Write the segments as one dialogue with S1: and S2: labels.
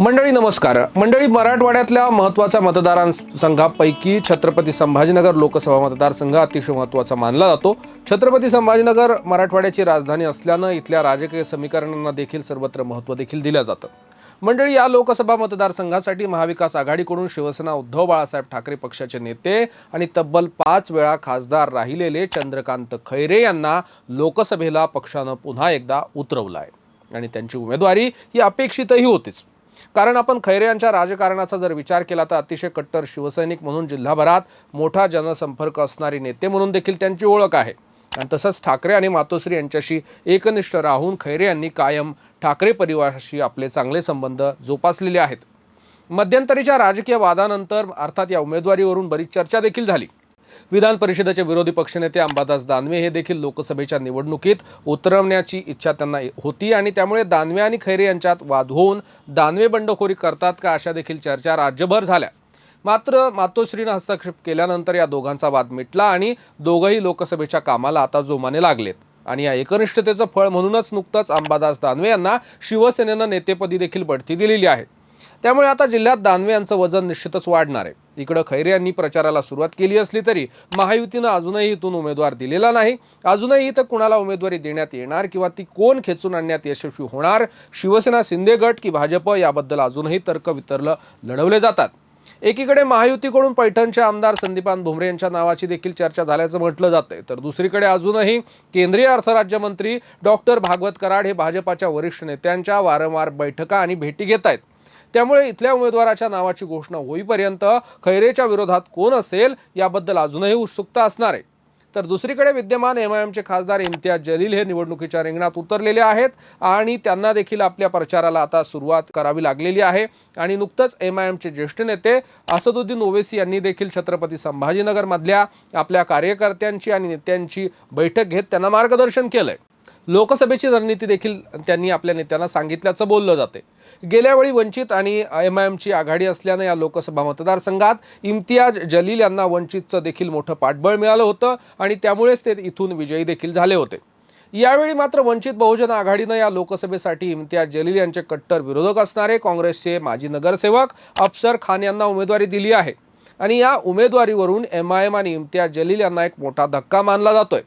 S1: मंडळी नमस्कार. मंडळी मराठवाड्यातल्या महत्त्वाच्या मतदारांसंघापैकी छत्रपती संभाजीनगर लोकसभा मतदारसंघ अतिशय महत्त्वाचा मानला जातो. छत्रपती संभाजीनगर मराठवाड्याची राजधानी असल्यानं इथल्या राजकीय समीकरणांना देखील सर्वत्र महत्त्व देखील दिलं जातं. मंडळी या लोकसभा मतदारसंघासाठी महाविकास आघाडीकडून शिवसेना उद्धव बाळासाहेब ठाकरे पक्षाचे नेते आणि तब्बल पाच वेळा खासदार राहिलेले चंद्रकांत खैरे यांना लोकसभेला पक्षानं पुन्हा एकदा उतरवलं आहे आणि त्यांची उमेदवारी ही अपेक्षितही होतीच. कारण आपण खैरे यांच्या राजकारणाचा जर विचार केला तर अतिशय कट्टर शिवसैनिक म्हणून जिल्हाभरात मोठा जनसंपर्क असणारे नेते म्हणून देखील त्यांची ओळख आहे. आणि तसंच ठाकरे आणि मातोश्री यांच्याशी एकनिष्ठ राहून खैरे यांनी कायम ठाकरे परिवाराशी आपले चांगले संबंध जोपासलेले आहेत. मध्यंतरीच्या राजकीय वादानंतर अर्थात या उमेदवारीवरून बरीच चर्चा देखील झाली. विधान परिषदेचे विरोधी पक्षनेते अंबादास दानवे हे देखील लोकसभेच्या निवडणुकीत उतरवण्याची इच्छा त्यांना होती आणि त्यामुळे दानवे आणि खैरे यांच्यात वाद होऊन दानवे बंडखोरी करतात का अशा देखील चर्चा राज्यभर झाल्या. मात्र मातोश्रीनं हस्तक्षेप केल्यानंतर या दोघांचा वाद मिटला आणि दोघंही लोकसभेच्या कामाला आता जोमाने लागलेत. आणि या एकनिष्ठतेचं फळ म्हणूनच नुकतंच अंबादास दानवे यांना शिवसेनेनं नेतेपदी देखील बढती दिलेली आहे. त्यामुळे आता जिल्ह्यात दानवे यांचं वजन निश्चितच वाढणार आहे. इकडं खैरे यांनी प्रचाराला सुरुवात केली असली तरी महायुतीनं अजूनही इथून उमेदवार दिलेला नाही. अजूनही इथं कुणाला उमेदवारी देण्यात येणार किंवा ती कोण खेचून आणण्यात यशस्वी होणार? शिवसेना शिंदे गट की भाजप याबद्दल अजूनही तर्क वितरलं लढवले जातात. एकीकडे महायुतीकडून पैठणचे आमदार संदीपान भुमरे यांच्या नावाची देखील चर्चा झाल्याचं म्हटलं जातंय. तर दुसरीकडे अजूनही केंद्रीय अर्थराज्यमंत्री डॉक्टर भागवत कराड हे भाजपाच्या वरिष्ठ नेत्यांच्या वारंवार बैठका आणि भेटी घेत आहेत त्यामुळे इथल्या उमेदवाराच्या नावाची घोषणा होईपर्यंत खैरेच्या विरोधात कोण असेल याबद्दल अजूनही उत्सुकता असणार आहे. तर दुसरीकडे विद्यमान एम आय एमचे खासदार इम्तियाज जलील हे निवडणुकीच्या रिंगणात उतरलेले आहेत आणि त्यांना देखील आपल्या प्रचाराला आता सुरुवात करावी लागलेली आहे. आणि नुकतंच एम आय एमचे ज्येष्ठ नेते असदुद्दीन ओवेसी यांनी देखील छत्रपती संभाजीनगरमधल्या आपल्या कार्यकर्त्यांची आणि नेत्यांची बैठक घेत त्यांना मार्गदर्शन केलं आहे लोकसभेची रणनीती देखील त्यांनी आपल्या नेत्यांना सांगितल्याचं बोललं जाते. गेल्या वेळी वंचित आणि एम आय एमची आघाडी असल्यानं या लोकसभा मतदारसंघात इम्तियाज जलील यांना वंचितचं देखील मोठं पाठबळ मिळालं होतं आणि त्यामुळेच ते इथून विजयी देखील झाले होते. यावेळी मात्र वंचित बहुजन आघाडीनं या लोकसभेसाठी इम्तियाज जलील यांचे कट्टर विरोधक असणारे काँग्रेसचे माजी नगरसेवक अफसर खान यांना उमेदवारी दिली आहे. आणि या उमेदवारीवरून एम आय एम आणि इम्तियाज जलील यांना एक मोठा धक्का मानला जातोय.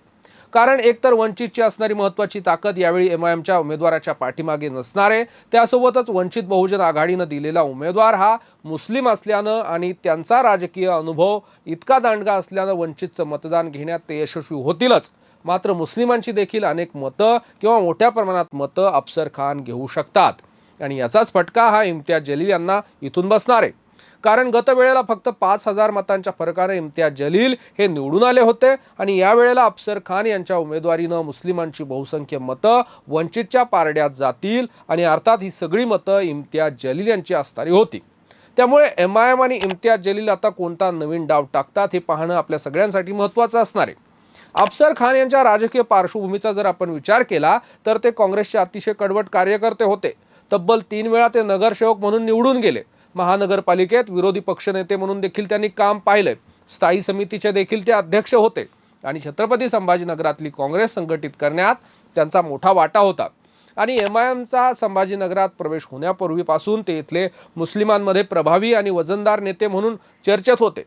S1: कारण एकतर वंचितची असणारी महत्त्वाची ताकद यावेळी एम आय एमच्या उमेदवाराच्या पाठीमागे नसणार आहे. त्यासोबतच वंचित बहुजन आघाडीनं दिलेला उमेदवार हा मुस्लिम असल्यानं आणि त्यांचा राजकीय अनुभव इतका दांडगा असल्यानं वंचितचं मतदान घेण्यात ते यशस्वी होतीलच. मात्र मुस्लिमांची देखील अनेक मतं किंवा मोठ्या प्रमाणात मतं अफसर खान घेऊ शकतात. आणि याचाच फटका हा इम्तियाज जलील यांना इथून बसणार आहे. कारण गतवेळेला फक्त पाच हजार मतांच्या फरकाने इम्तियाज जलील हे निवडून आले होते आणि यावेळेला अफसर खान यांच्या उमेदवारीनं मुस्लिमांची बहुसंख्य मतं वंचितच्या पारड्यात जातील आणि अर्थात ही सगळी मतं इम्तियाज जलील यांची असणारी होती. त्यामुळे एम आय एम आणि इम्तियाज जलील आता कोणता नवीन डाव टाकतात हे पाहणं आपल्या सगळ्यांसाठी महत्त्वाचं असणार आहे. अफसर खान यांच्या राजकीय पार्श्वभूमीचा जर आपण विचार केला तर ते काँग्रेसचे अतिशय कडवट कार्यकर्ते होते. तब्बल तीन वेळा ते नगरसेवक म्हणून निवडून गेले. महानगरपालिकेत विरोधी पक्षनेते म्हणून देखील त्यांनी काम पाहिलंय. स्थायी समितीचे देखील ते अध्यक्ष होते. आणि छत्रपती संभाजीनगरातली काँग्रेस संघटित करण्यात त्यांचा मोठा वाटा होता. आणि एम आय एमचा संभाजीनगरात प्रवेश होण्यापूर्वीपासून ते इथले मुस्लिमांमध्ये प्रभावी आणि वजनदार नेते म्हणून चर्चेत होते.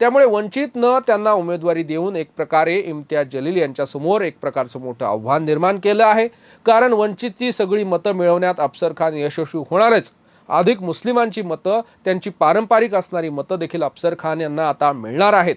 S1: त्यामुळे वंचितनं त्यांना उमेदवारी देऊन एक प्रकारे इम्तियाज जलील यांच्यासमोर एक प्रकारचं मोठं आव्हान निर्माण केलं आहे. कारण वंचितची सगळी मतं मिळवण्यात अफसर खान यशस्वी होणारच. अधिक मुस्लिमांची मतं त्यांची पारंपरिक असणारी मतं देखील अफसर खान यांना आता मिळणार आहेत.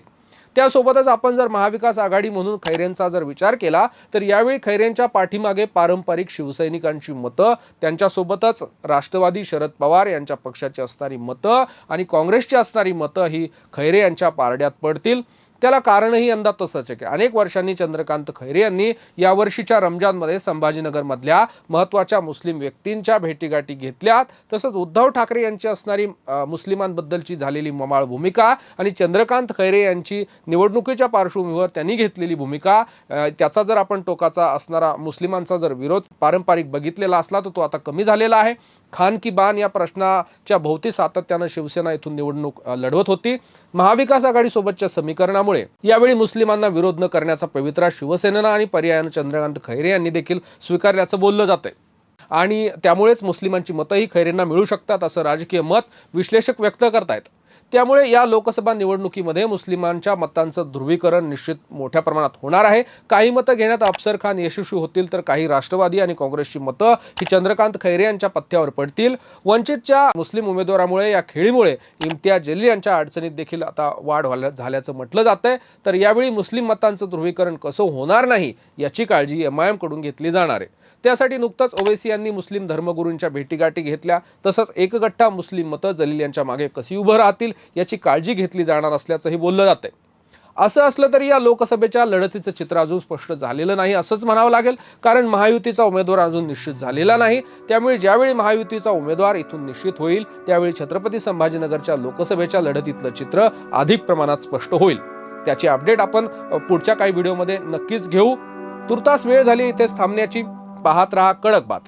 S1: त्यासोबतच आपण जर महाविकास आघाडी म्हणून खैरेंचा जर विचार केला तर यावेळी खैरेंच्या पाठीमागे पारंपरिक शिवसैनिकांची मतं त्यांच्यासोबतच राष्ट्रवादी शरद पवार यांच्या पक्षाची असणारी मतं आणि काँग्रेसची असणारी मतं ही खैरे यांच्या पारड्यात पडतील. त्याला कारणही यंदा तसंच आहे. की अनेक वर्षांनी चंद्रकांत खैरे यांनी यावर्षीच्या रमजानमध्ये संभाजीनगरमधल्या महत्त्वाच्या मुस्लिम व्यक्तींच्या भेटीगाठी घेतल्यात. तसंच उद्धव ठाकरे यांची असणारी मुस्लिमांबद्दलची झालेली ममाळ भूमिका आणि चंद्रकांत खैरे यांची निवडणुकीच्या पार्श्वभूमीवर त्यांनी घेतलेली भूमिका त्याचा जर आपण टोकाचा असणारा मुस्लिमांचा जर विरोध पारंपरिक बघितलेला असला तर तो आता कमी झालेला आहे. खान की बान या प्रश्नाच्या भोवती सातत्यानं शिवसेना इथून निवडणूक लढवत होती. महाविकास आघाडीसोबतच्या समीकरणामुळे यावेळी मुस्लिमांना विरोध न करण्याचा पवित्रा शिवसेनेनं आणि पर्यायानं चंद्रकांत खैरे यांनी देखील स्वीकारल्याचं बोललं जातंय. आणि त्यामुळेच मुस्लिमांची मतंही खैरेंना मिळू शकतात असं राजकीय मत विश्लेषक व्यक्त करतायत. त्यामुळे या लोकसभा निवडणुकीमध्ये मुस्लिमांच्या मतांचं ध्रुवीकरण निश्चित मोठ्या प्रमाणात होणार आहे. काही मतं घेण्यात अफसर खान यशस्वी होतील तर काही राष्ट्रवादी आणि काँग्रेसची मतं ही चंद्रकांत खैरे यांच्या पथ्यावर पडतील. वंचितच्या मुस्लिम उमेदवारामुळे या खेळीमुळे इम्तियाज जलील यांच्या अडचणीत देखील आता वाढ व्हायला- झाल्याचं म्हटलं जातंय. तर यावेळी मुस्लिम मतांचं ध्रुवीकरण कसं होणार नाही याची काळजी एम आयकडून घेतली जाणार आहे. त्यासाठी नुकताच ओवैसी यांनी मुस्लिम धर्मगुरूंच्या भेटीगाठी घेतल्या. तसंच एकगठ्ठा मुस्लिम मतं जलील यांच्या मागे कशी उभं राहतील याची काळजी घेतली जाणार असल्याचंही बोललं जातंय. असं असलं तरी या लोकसभेच्या लढतीचं चित्र अजून स्पष्ट झालेलं नाही असंच म्हणावं लागेल कारण महायुतीचा उमेदवार अजून निश्चित झालेला नाही. त्यामुळे ज्यावेळी महायुतीचा उमेदवार इथून निश्चित होईल त्यावेळी छत्रपती संभाजीनगरच्या लोकसभेच्या लढतीतलं चित्र अधिक प्रमाणात स्पष्ट होईल. त्याची अपडेट आपण पुढच्या काही व्हिडिओमध्ये नक्कीच घेऊ. तुर्तास वेळ झाली इथेच थांबण्याची. पाहत राहा कडक बात